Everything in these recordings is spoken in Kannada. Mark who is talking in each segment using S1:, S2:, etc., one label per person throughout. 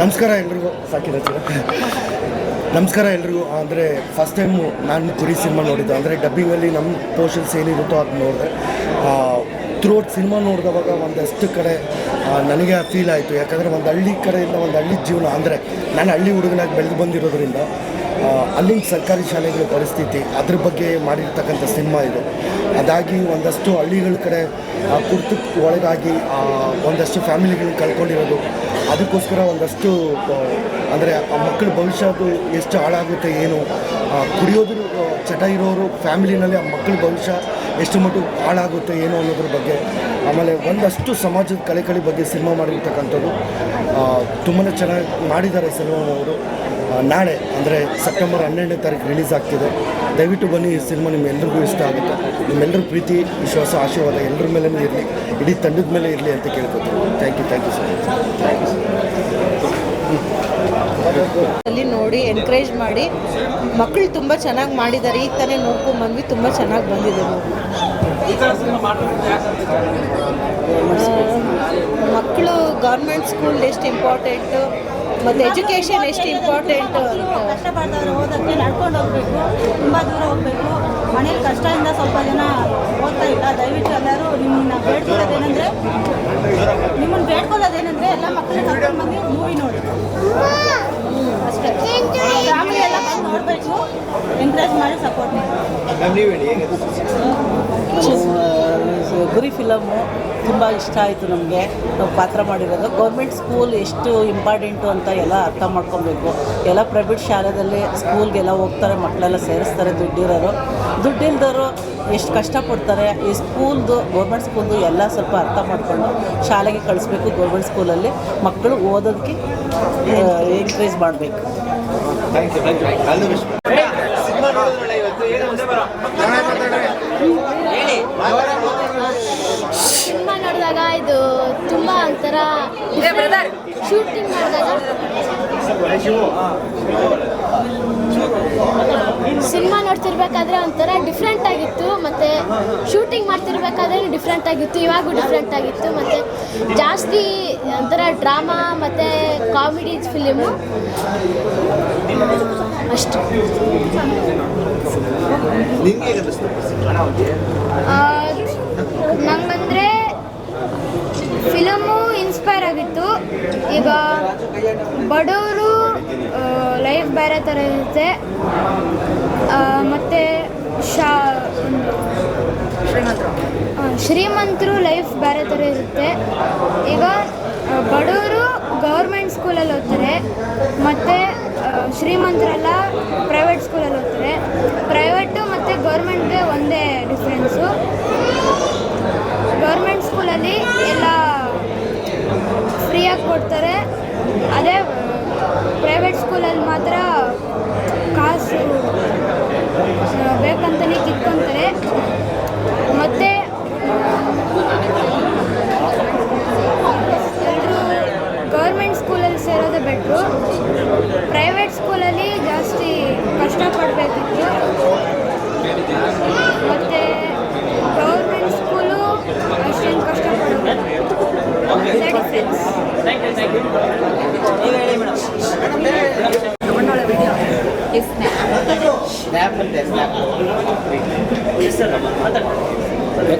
S1: ನಮಸ್ಕಾರ ಎಲ್ರಿಗೂ. ಸಾಕಿದ ನಮಸ್ಕಾರ ಎಲ್ರಿಗೂ. ಅಂದರೆ ಫಸ್ಟ್ ಟೈಮು ನಾನು ಕುರಿ ಸಿನಿಮಾ ನೋಡಿದ್ದು. ಅಂದರೆ ಡಬ್ಬಿಂಗಲ್ಲಿ ನಮ್ಮ ಪೋರ್ಷನ್ಸ್ ಏನಿರುತ್ತೋ ಅದು ನೋಡಿದೆ. ಥ್ರೂಔಟ್ ಸಿನಿಮಾ ನೋಡಿದವಾಗ ಒಂದಷ್ಟು ಕಡೆ ನನಗೆ ಫೀಲ್ ಆಯಿತು. ಯಾಕಂದರೆ ಒಂದು ಹಳ್ಳಿ ಕಡೆಯಿಂದ ಒಂದು ಹಳ್ಳಿ ಜೀವನ. ಅಂದರೆ ನಾನು ಹಳ್ಳಿ ಹುಡುಗನಾಗಿ ಬೆಳೆದು ಬಂದಿರೋದ್ರಿಂದ ಅಲ್ಲಿನ ಸರ್ಕಾರಿ ಶಾಲೆಗಳ ಪರಿಸ್ಥಿತಿ ಅದ್ರ ಬಗ್ಗೆ ಮಾಡಿರ್ತಕ್ಕಂಥ ಸಿನಿಮಾ ಇದು. ಅದಾಗಿ ಒಂದಷ್ಟು ಹಳ್ಳಿಗಳ ಕಡೆ ಆ, ಕುರ್ತಕ್ಕೆ ಒಳಗಾಗಿ ಒಂದಷ್ಟು ಫ್ಯಾಮಿಲಿಗಳನ್ನ ಕಳ್ಕೊಂಡಿರೋದು. ಅದಕ್ಕೋಸ್ಕರ ಒಂದಷ್ಟು ಅಂದರೆ ಆ ಮಕ್ಕಳ ಭವಿಷ್ಯದ್ದು ಎಷ್ಟು ಹಾಳಾಗುತ್ತೆ, ಏನು ಕುಡಿಯೋದ್ರ ಚಟ ಇರೋರು ಫ್ಯಾಮಿಲಿನಲ್ಲಿ ಆ ಮಕ್ಕಳ ಭವಿಷ್ಯ ಎಷ್ಟು ಮಟ್ಟಿಗೆ ಹಾಳಾಗುತ್ತೆ, ಏನು ಅನ್ನೋದ್ರ ಬಗ್ಗೆ, ಆಮೇಲೆ ಒಂದಷ್ಟು ಸಮಾಜದ ಕಲೆಕಳಿ ಬಗ್ಗೆ ಸಿನಿಮಾ ಮಾಡಿರ್ತಕ್ಕಂಥದ್ದು ತುಂಬಾ ಚೆನ್ನಾಗಿ ಮಾಡಿದ್ದಾರೆ ಸಿನಿಮಾ ಅವರು ನಾಳೆ, ಅಂದರೆ ಸೆಪ್ಟೆಂಬರ್ ಹನ್ನೆರಡನೇ ತಾರೀಕು ರಿಲೀಸ್ ಆಗ್ತಿದೆ. ದಯವಿಟ್ಟು ಬನ್ನಿ ಈ ಸಿನಿಮಾ ನಿಮ್ಮೆಲ್ಲರಿಗೂ ಇಷ್ಟ ಆಗುತ್ತೆ. ನಿಮ್ಮೆಲ್ಲರ ಪ್ರೀತಿ ವಿಶ್ವಾಸ ಆಶೀರ್ವಾದ ಎಲ್ಲರ ಮೇಲೆ ಇರಲಿ. ಇಡೀ ತಂಡದ ಮೇಲೆ ಇರಲಿ ಅಂತ ಕೇಳ್ಕೊತೀನಿ. Thank you thank you sir much
S2: ಅಲ್ಲಿ ನೋಡಿ ಎನ್ಕರೇಜ್ ಮಾಡಿ. ಮಕ್ಕಳು ತುಂಬ ಚೆನ್ನಾಗಿ ಮಾಡಿದ್ದಾರೆ ಈಗ ತಾನೇ ನೋಡ್ಕೊಂಡ್ಬಂದ್ವಿ ತುಂಬ ಚೆನ್ನಾಗಿ ಬಂದಿದೆ ಮಕ್ಕಳು ಗೌರ್ಮೆಂಟ್ ಸ್ಕೂಲ್ ಎಷ್ಟು ಇಂಪಾರ್ಟೆಂಟು. ಮತ್ತು ಎಜುಕೇಷನ್ ಎಷ್ಟು ಇಂಪಾರ್ಟೆಂಟು ಅಂತ.
S3: ಕಷ್ಟಪಡ್ತಾರೆ ಓದೋಕ್ಕೆ ನಡ್ಕೊಂಡು ಹೋಗ್ಬೇಕು ತುಂಬ ದೂರ ಹೋಗಬೇಕು. ಮನೇಲಿ ಕಷ್ಟದಿಂದ ಸ್ವಲ್ಪ ಜನ ಓದ್ತಾ ಇಲ್ಲ. ದಯವಿಟ್ಟು ಎಲ್ಲರೂ ನಿಮ್ಮನ್ನ ಬೇಡ್ಕೊಳ್ಳೋದೇನೆಂದರೆ ನಿಮ್ಮನ್ನ ಬೇಡ್ಕೊಳ್ಳೋದೇನೆಂದರೆ ಎಲ್ಲ ಮಕ್ಕಳನ್ನ ಕರ್ಕೊಂಡು ಬಂದು ಮೂವಿ ನೋಡಿ. ಅಷ್ಟೇ. ಫ್ಯಾಮಿಲಿ ಎಲ್ಲ ಬಂದು ನೋಡಬೇಕು. ಎಂಕರೇಜ್ ಮಾಡಿ ಸಪೋರ್ಟ್ ಮಾಡಿ.
S4: ಗುರಿ ಫಿಲಮು ತುಂಬ ಇಷ್ಟ ಆಯಿತು ನಮಗೆ. ನಾವು ಪಾತ್ರ ಮಾಡಿರೋದು. ಗೌರ್ಮೆಂಟ್ ಸ್ಕೂಲ್ ಎಷ್ಟು ಇಂಪಾರ್ಟೆಂಟು ಅಂತ ಎಲ್ಲ ಅರ್ಥ ಮಾಡ್ಕೊಬೇಕು. ಎಲ್ಲ ಪ್ರೈವೇಟ್ ಶಾಲೆದಲ್ಲಿ ಸ್ಕೂಲ್ಗೆಲ್ಲ ಹೋಗ್ತಾರೆ ಮಕ್ಕಳೆಲ್ಲ ಸೇರಿಸ್ತಾರೆ ದುಡ್ಡಿರೋರು. ದುಡ್ಡಿಲ್ದವರು ಎಷ್ಟು ಕಷ್ಟಪಡ್ತಾರೆ ಈ ಸ್ಕೂಲ್ದು ಗೌರ್ಮೆಂಟ್ ಸ್ಕೂಲ್ದು ಎಲ್ಲ ಸ್ವಲ್ಪ ಅರ್ಥ ಮಾಡಿಕೊಂಡು ಶಾಲೆಗೆ ಕಳಿಸ್ಬೇಕು ಗೌರ್ಮೆಂಟ್ ಸ್ಕೂಲಲ್ಲಿ. ಮಕ್ಕಳು ಓದೋದಕ್ಕೆ ಎನ್ಕರೇಜ್ ಮಾಡಬೇಕು.
S5: ಸಿನಿಮಾ ನೋಡಿದಾಗ ಇದು ತುಂಬ ಒಂಥರ ಶೂಟಿಂಗ್ ಮಾಡಿದಾಗ ಸಿನಿಮಾ ನೋಡ್ತಿರ್ಬೇಕಾದ್ರೆ ಒಂಥರ ಡಿಫ್ರೆಂಟ್ ಆಗಿತ್ತು. ಮತ್ತೆ ಶೂಟಿಂಗ್ ಮಾಡ್ತಿರ್ಬೇಕಾದ್ರೆ ಡಿಫ್ರೆಂಟ್ ಆಗಿತ್ತು. ಇವಾಗೂ ಡಿಫ್ರೆಂಟ್ ಆಗಿತ್ತು. ಮತ್ತೆ ಜಾಸ್ತಿ ಒಂಥರ ಡ್ರಾಮಾ ಮತ್ತೆ ಕಾಮಿಡಿ ಫಿಲಿಮು ಅಷ್ಟು. ನಂಗಂದರೆ ಫಿಲಮು ಇನ್ಸ್ಪೈರ್ ಆಗಿತ್ತು. ಈಗ ಬಡವರು ಲೈಫ್ ಬೇರೆ ಥರ ಇರುತ್ತೆ. ಮತ್ತು ಶಾ ಶ್ರೀಮಂತರು ಲೈಫ್ ಬೇರೆ ಥರ ಇರುತ್ತೆ. ಈಗ ಬಡವರು ಗೌರ್ಮೆಂಟ್ ಸ್ಕೂಲಲ್ಲಿ ಓದ್ತಾರೆ. ಮತ್ತು ಶ್ರೀಮಂತರೆಲ್ಲ ಪ್ರೈವೇಟ್ ಸ್ಕೂಲಲ್ಲಿ ಓದ್ತಾರೆ. ಪ್ರೈವೇಟು ಮತ್ತು ಗೌರ್ಮೆಂಟ್ಗೆ ಒಂದೇ ಡಿಫ್ರೆನ್ಸು ಗೌರ್ಮೆಂಟ್ ಸ್ಕೂಲಲ್ಲಿ ಕೊಡ್ತಾರೆ ಅದೇ ಪ್ರೈವೇಟ್ ಸ್ಕೂಲಲ್ಲಿ ಮಾತ್ರ ಕಾಸು ಆ, ಬೇಕಂತಲೇ ಕಿತ್ಕೊತಾರೆ ಮತ್ತು ಎಲ್ಲರೂ ಗೌರ್ಮೆಂಟ್ ಸ್ಕೂಲಲ್ಲಿ ಸೇರೋದೇ ಬೆಟ್ರು ಪ್ರೈವೇಟ್ ಸ್ಕೂಲಲ್ಲಿ ಜಾಸ್ತಿ ಕಷ್ಟಪಡಬೇಕಿತ್ತು ಮತ್ತು ಗೌರ್ಮೆಂಟ್ ಸ್ಕೂಲು ಅಷ್ಟೇನು ಕಷ್ಟಪಡೋದು ಅದೇ ಡಿಫ್ರೆನ್ಸ್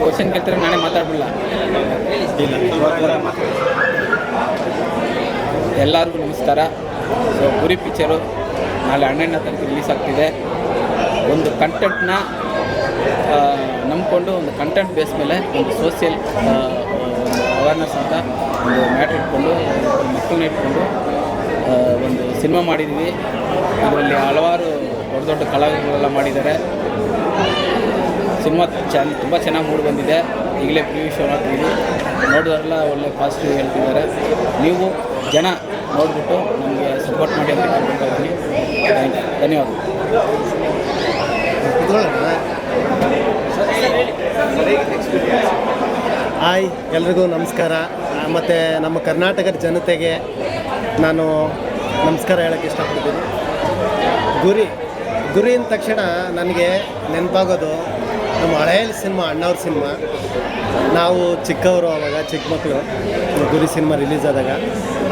S6: ಕ್ವಶನ್ ಕೇಳ್ತಾರೆ ನಾನೇ ಮಾತಾಡ್ಬಿಡಲ್ಲ ಎಲ್ಲರಿಗೂ ನಮಸ್ಕಾರ. ಸೊ ಗುರಿ ಪಿಕ್ಚರು ನಾಳೆ ಹನ್ನೆರಡನೇ ತಾರೀಕು ರಿಲೀಸ್ ಆಗ್ತಿದೆ. ಒಂದು ಕಂಟೆಂಟ್ನ ನಂಬಿಕೊಂಡು ಒಂದು ಕಂಟೆಂಟ್ ಬೇಸ್ ಮೇಲೆ ಒಂದು ಸೋಷಿಯಲ್ ಅವೇರ್ನೆಸ್ ಅಂತ ಒಂದು ಮ್ಯಾಟ್ರ್ ಇಟ್ಕೊಂಡು ಮಕ್ಕಳನ್ನ ಇಟ್ಕೊಂಡು ಒಂದು ಸಿನಿಮಾ ಮಾಡಿದ್ದೀವಿ ಅದರಲ್ಲಿ ಹಲವಾರು ದೊಡ್ಡ ದೊಡ್ಡ ಕಲಾವಿದರೆಲ್ಲ ಮಾಡಿದ್ದಾರೆ. ಸಿನಿಮಾ ಚೆನ್ನ ತುಂಬ ಚೆನ್ನಾಗಿ ಮೂಡಿ ಬಂದಿದೆ. ಈಗಲೇ ಪ್ರಿವ್ಯೂ ಶೋ ಮಾಡ್ತೀವಿ ನೋಡಿದವರೆಲ್ಲ ಒಳ್ಳೆ ಪಾಸಿಟಿವ್ ಹೇಳ್ತಿದ್ದಾರೆ. ನೀವು ಜನ ನೋಡಿಬಿಟ್ಟು ನಮಗೆ ಸಪೋರ್ಟ್ ಮಾಡಿ ಅಂತ ಕೇಳ್ಕೊಳ್ತೀನಿ ಧನ್ಯವಾದ.
S7: ಹಾಯ್ ಎಲ್ರಿಗೂ ನಮಸ್ಕಾರ. ಮತ್ತು ನಮ್ಮ ಕರ್ನಾಟಕದ ಜನತೆಗೆ ನಾನು ನಮಸ್ಕಾರ ಹೇಳೋಕ್ಕೆ ಇಷ್ಟಪಡ್ತೀನಿ. ಗುರಿ ಗುರಿ ಅಂದ ತಕ್ಷಣ ನನಗೆ ನೆನಪಾಗೋದು ನಮ್ಮ ಹಳೆಯ ಸಿನಿಮಾ, ಅಣ್ಣವ್ರ ಸಿನಿಮಾ. ನಾವು ಚಿಕ್ಕವರು ಅವಾಗ, ಚಿಕ್ಕ ಮಕ್ಕಳು ಗುರಿ ಸಿನಿಮಾ ರಿಲೀಸ್ ಆದಾಗ.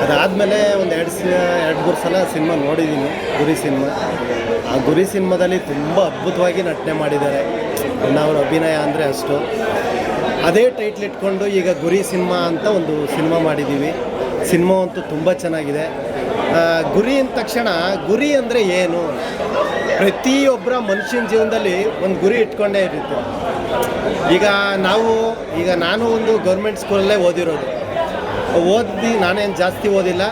S7: ಅದಾದಮೇಲೆ ಒಂದು ಎರಡು ಸಿ, ಎರಡು ಮೂರು ಸಲ ಸಿನಿಮಾ ನೋಡಿದ್ದೀನಿ ಗುರಿ ಸಿನಿಮಾ. ಆ ಗುರಿ ಸಿನಿಮಾದಲ್ಲಿ ತುಂಬ ಅದ್ಭುತವಾಗಿ ನಟನೆ ಮಾಡಿದ್ದಾರೆ. ಅಣ್ಣವ್ರ ಅಭಿನಯ ಅಂದರೆ ಅಷ್ಟು. ಅದೇ ಟೈಟ್ಲ್ ಇಟ್ಕೊಂಡು ಈಗ ಗುರಿ ಸಿನಿಮಾ ಅಂತ ಒಂದು ಸಿನಿಮಾ ಮಾಡಿದ್ದೀವಿ ಸಿನಿಮಾ ಅಂತೂ ತುಂಬ ಚೆನ್ನಾಗಿದೆ. ಗುರಿ ಅಂದ ತಕ್ಷಣ, ಗುರಿ ಅಂದರೆ ಏನು? ಪ್ರತಿಯೊಬ್ಬರ ಮನುಷ್ಯನ ಜೀವನದಲ್ಲಿ ಒಂದು ಗುರಿ ಇಟ್ಕೊಂಡೇ ಇರುತ್ತೆ. ಈಗ ನಾವು, ಈಗ ನಾನು ಒಂದು ಗೌರ್ಮೆಂಟ್ ಸ್ಕೂಲಲ್ಲೇ ಓದಿರೋದು. ಓದಿ ನಾನೇನು ಜಾಸ್ತಿ ಓದಿಲ್ಲ.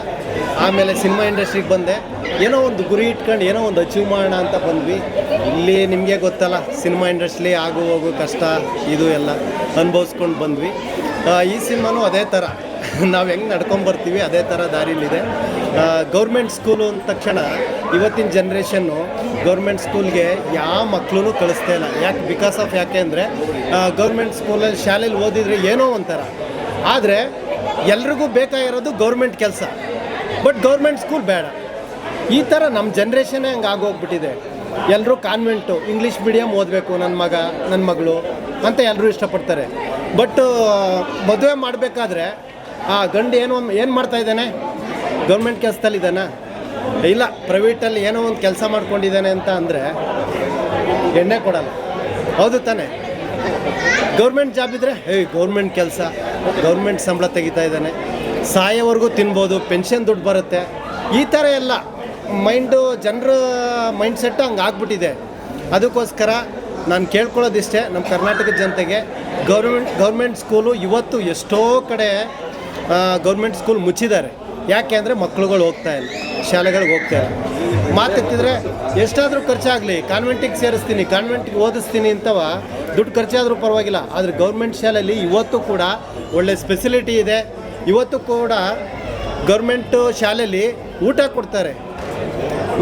S7: ಆಮೇಲೆ ಸಿನಿಮಾ ಇಂಡಸ್ಟ್ರಿಗೆ ಬಂದೆ. ಏನೋ ಒಂದು ಗುರಿ ಇಟ್ಕೊಂಡು ಏನೋ ಒಂದು ಅಚೀವ್ ಮಾಡೋಣ ಅಂತ ಬಂದ್ವಿ. ಇಲ್ಲಿ ನಿಮಗೆ ಗೊತ್ತಲ್ಲ ಸಿನಿಮಾ ಇಂಡಸ್ಟ್ರಿ ಆಗು ಹೋಗು ಕಷ್ಟ, ಇದು ಎಲ್ಲ ಅನುಭವಿಸ್ಕೊಂಡು ಬಂದ್ವಿ. ಈ ಸಿನಿಮಾನು ಅದೇ ಥರ ನಾವು ಹೆಂಗೆ ನಡ್ಕೊಂಬರ್ತೀವಿ ಅದೇ ಥರ ದಾರಿಲಿದೆ. ಗೌರ್ಮೆಂಟ್ ಸ್ಕೂಲು ಅಂದ ತಕ್ಷಣ ಇವತ್ತಿನ ಜನ್ರೇಷನ್ನು ಗೌರ್ಮೆಂಟ್ ಸ್ಕೂಲ್ಗೆ ಯಾವ ಮಕ್ಕಳೂ ಕಳಿಸ್ತಾ ಇಲ್ಲ. ಯಾಕೆ? ಬಿಕಾಸ್ ಆಫ್ ಯಾಕೆ ಅಂದರೆ ಗೌರ್ಮೆಂಟ್ ಸ್ಕೂಲಲ್ಲಿ ಶಾಲೆಯಲ್ಲಿ ಓದಿದರೆ ಏನೋ ಒಂಥರ. ಆದರೆ ಎಲ್ರಿಗೂ ಬೇಕಾಗಿರೋದು ಗೌರ್ಮೆಂಟ್ ಕೆಲಸ. ಬಟ್ ಗೌರ್ಮೆಂಟ್ ಸ್ಕೂಲ್ ಬೇಡ. ಈ ಥರ ನಮ್ಮ ಜನ್ರೇಷನ್ನೇ ಹಂಗೆ ಆಗೋಗ್ಬಿಟ್ಟಿದೆ. ಎಲ್ಲರೂ ಕಾನ್ವೆಂಟು ಇಂಗ್ಲೀಷ್ ಮೀಡಿಯಮ್ ಓದಬೇಕು ನನ್ನ ಮಗ ನನ್ನ ಮಗಳು ಅಂತ ಎಲ್ಲರೂ ಇಷ್ಟಪಡ್ತಾರೆ. ಬಟ್ ಮದುವೆ ಮಾಡಬೇಕಾದ್ರೆ ಆ ಗಂಡು ಏನೋ ಒಂದು ಏನು ಮಾಡ್ತಾ ಇದ್ದಾನೆ? ಗೌರ್ಮೆಂಟ್ ಕೆಲಸದಲ್ಲಿ ಇದ್ದಾನೆ? ಇಲ್ಲ ಪ್ರೈವೇಟಲ್ಲಿ ಏನೋ ಒಂದು ಕೆಲಸ ಮಾಡ್ಕೊಂಡಿದ್ದಾನೆ ಅಂತ ಅಂದರೆ ಎಣ್ಣೆ ಕೊಡಲ್ಲ. ಹೌದು ತಾನೆ. ಗೌರ್ಮೆಂಟ್ ಜಾಬ್ ಇದ್ದರೆ ಹೇ ಗೌರ್ಮೆಂಟ್ ಕೆಲಸ ಗೌರ್ಮೆಂಟ್ ಸಂಬಳ ತೆಗಿತಾ ಇದ್ದಾನೆ. ಸಾಯೋವರೆಗೂ ತಿನ್ಬೋದು ಪೆನ್ಷನ್ ದುಡ್ಡು ಬರುತ್ತೆ. ಈ ಥರ ಎಲ್ಲ. ಮೈಂಡು ಜನರ ಮೈಂಡ್ ಸೆಟ್ ಹಂಗೆ ಆಗ್ಬಿಟ್ಟಿದೆ. ಅದಕ್ಕೋಸ್ಕರ ನಾನು ಕೇಳ್ಕೊಳ್ಳೋದಿಷ್ಟೇ ನಮ್ಮ ಕರ್ನಾಟಕದ ಜನತೆಗೆ ಗೌರ್ಮೆಂಟ್ ಗೌರ್ಮೆಂಟ್ ಸ್ಕೂಲು ಇವತ್ತು ಎಷ್ಟೋ ಕಡೆ ಗೌರ್ಮೆಂಟ್ ಸ್ಕೂಲ್ ಮುಚ್ಚಿದ್ದಾರೆ. ಯಾಕೆ ಅಂದರೆ ಮಕ್ಕಳುಗಳು ಹೋಗ್ತಾ ಇಲ್ಲ, ಶಾಲೆಗಳಿಗೆ ಹೋಗ್ತಾ ಇಲ್ಲ. ಮಾತೆತ್ತಿದ್ರೆ ಎಷ್ಟಾದರೂ ಖರ್ಚಾಗಲಿ ಕಾನ್ವೆಂಟಿಗೆ ಸೇರಿಸ್ತೀನಿ ಕಾನ್ವೆಂಟಿಗೆ ಓದಿಸ್ತೀನಿ ಅಂತವ ದುಡ್ಡು ಖರ್ಚಾದರೂ ಪರವಾಗಿಲ್ಲ, ಆದರೆ ಗೌರ್ಮೆಂಟ್ ಶಾಲೆಯಲ್ಲಿ ಇವತ್ತು ಕೂಡ ಒಳ್ಳೆ ಸ್ಪೆಸಿಲಿಟಿ ಇದೆ. ಇವತ್ತು ಕೂಡ ಗೌರ್ಮೆಂಟು ಶಾಲೆಯಲ್ಲಿ ಊಟ ಕೊಡ್ತಾರೆ.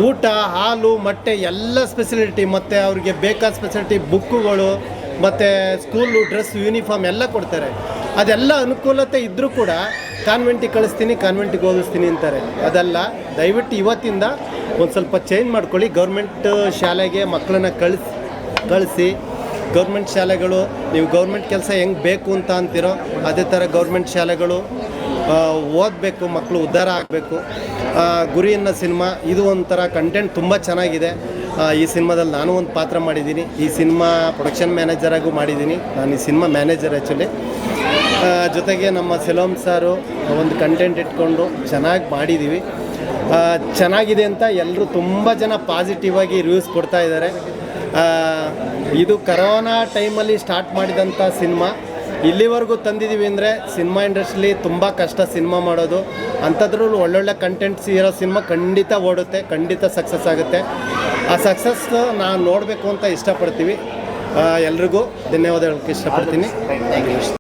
S7: ಊಟ, ಹಾಲು, ಮೊಟ್ಟೆ ಎಲ್ಲ ಸ್ಪೆಸಿಲಿಟಿ ಮತ್ತು ಅವ್ರಿಗೆ ಬೇಕಾದ ಸ್ಪೆಸಿಲಿಟಿ ಬುಕ್ಕುಗಳು ಮತ್ತು ಸ್ಕೂಲು ಡ್ರೆಸ್ ಯೂನಿಫಾರ್ಮ್ ಎಲ್ಲ ಕೊಡ್ತಾರೆ. ಅದೆಲ್ಲ ಅನುಕೂಲತೆ ಇದ್ದರೂ ಕೂಡ ಕಾನ್ವೆಂಟಿಗೆ ಕಳಿಸ್ತೀನಿ ಕಾನ್ವೆಂಟಿಗೆ ಓದಿಸ್ತೀನಿ ಅಂತಾರೆ. ಅದಲ್ಲ, ದಯವಿಟ್ಟು ಇವತ್ತಿಂದ ಒಂದು ಸ್ವಲ್ಪ ಚೇಂಜ್ ಮಾಡ್ಕೊಳ್ಳಿ. ಗೌರ್ಮೆಂಟ್ ಶಾಲೆಗೆ ಮಕ್ಕಳನ್ನ ಕಳಿಸಿ ಕಳಿಸಿ. ಗೌರ್ಮೆಂಟ್ ಶಾಲೆಗಳು, ನೀವು ಗೌರ್ಮೆಂಟ್ ಕೆಲಸ ಹೆಂಗೆ ಬೇಕು ಅಂತ ಅಂತೀರೋ, ಅದೇ ಥರ ಗೌರ್ಮೆಂಟ್ ಶಾಲೆಗಳು ಓದಬೇಕು ಮಕ್ಕಳು ಉದ್ಧಾರ ಆಗಬೇಕು. ಗುರಿಯನ್ನ ಸಿನಿಮಾ, ಇದು ಒಂಥರ ಕಂಟೆಂಟ್ ತುಂಬ ಚೆನ್ನಾಗಿದೆ. ಈ ಸಿನಿಮಾದಲ್ಲಿ ನಾನು ಒಂದು ಪಾತ್ರ ಮಾಡಿದ್ದೀನಿ. ಈ ಸಿನಿಮಾ ಪ್ರೊಡಕ್ಷನ್ ಮ್ಯಾನೇಜರಾಗೂ ಮಾಡಿದ್ದೀನಿ. ನಾನು ಈ ಸಿನಿಮಾ ಮ್ಯಾನೇಜರ್ ಆ್ಯಕ್ಚುಲಿ ಜೊತೆಗೆ ನಮ್ಮ ಸೆಲೋಮ್ ಸಾರು ಒಂದು ಕಂಟೆಂಟ್ ಇಟ್ಕೊಂಡು ಚೆನ್ನಾಗಿ ಮಾಡಿದ್ದೀವಿ ಚೆನ್ನಾಗಿದೆ ಅಂತ ಎಲ್ಲರೂ ತುಂಬ ಜನ ಪಾಸಿಟಿವ್ ಆಗಿ ರಿವ್ಯೂಸ್ ಕೊಡ್ತಾ ಇದ್ದಾರೆ. ಇದು ಕರೋನಾ ಟೈಮಲ್ಲಿ ಸ್ಟಾರ್ಟ್ ಮಾಡಿದಂಥ ಸಿನಿಮಾ ಇಲ್ಲಿವರೆಗೂ ತಂದಿದ್ದೀವಿ ಅಂದರೆ ಸಿನಿಮಾ ಇಂಡಸ್ಟ್ರಿಲಿ ತುಂಬ ಕಷ್ಟ ಸಿನಿಮಾ ಮಾಡೋದು. ಅಂಥದ್ರಲ್ಲಿ ಒಳ್ಳೊಳ್ಳೆ ಕಂಟೆಂಟ್ಸ್ ಇರೋ ಸಿನಿಮಾ ಖಂಡಿತ ಓಡುತ್ತೆ, ಖಂಡಿತ ಸಕ್ಸಸ್ ಆಗುತ್ತೆ. ಆ ಸಕ್ಸಸ್ ನಾನು ನೋಡಬೇಕು ಅಂತ ಇಷ್ಟಪಡ್ತೀವಿ. ಎಲ್ರಿಗೂ ಧನ್ಯವಾದ ಹೇಳೋಕ್ಕೆ ಇಷ್ಟಪಡ್ತೀನಿ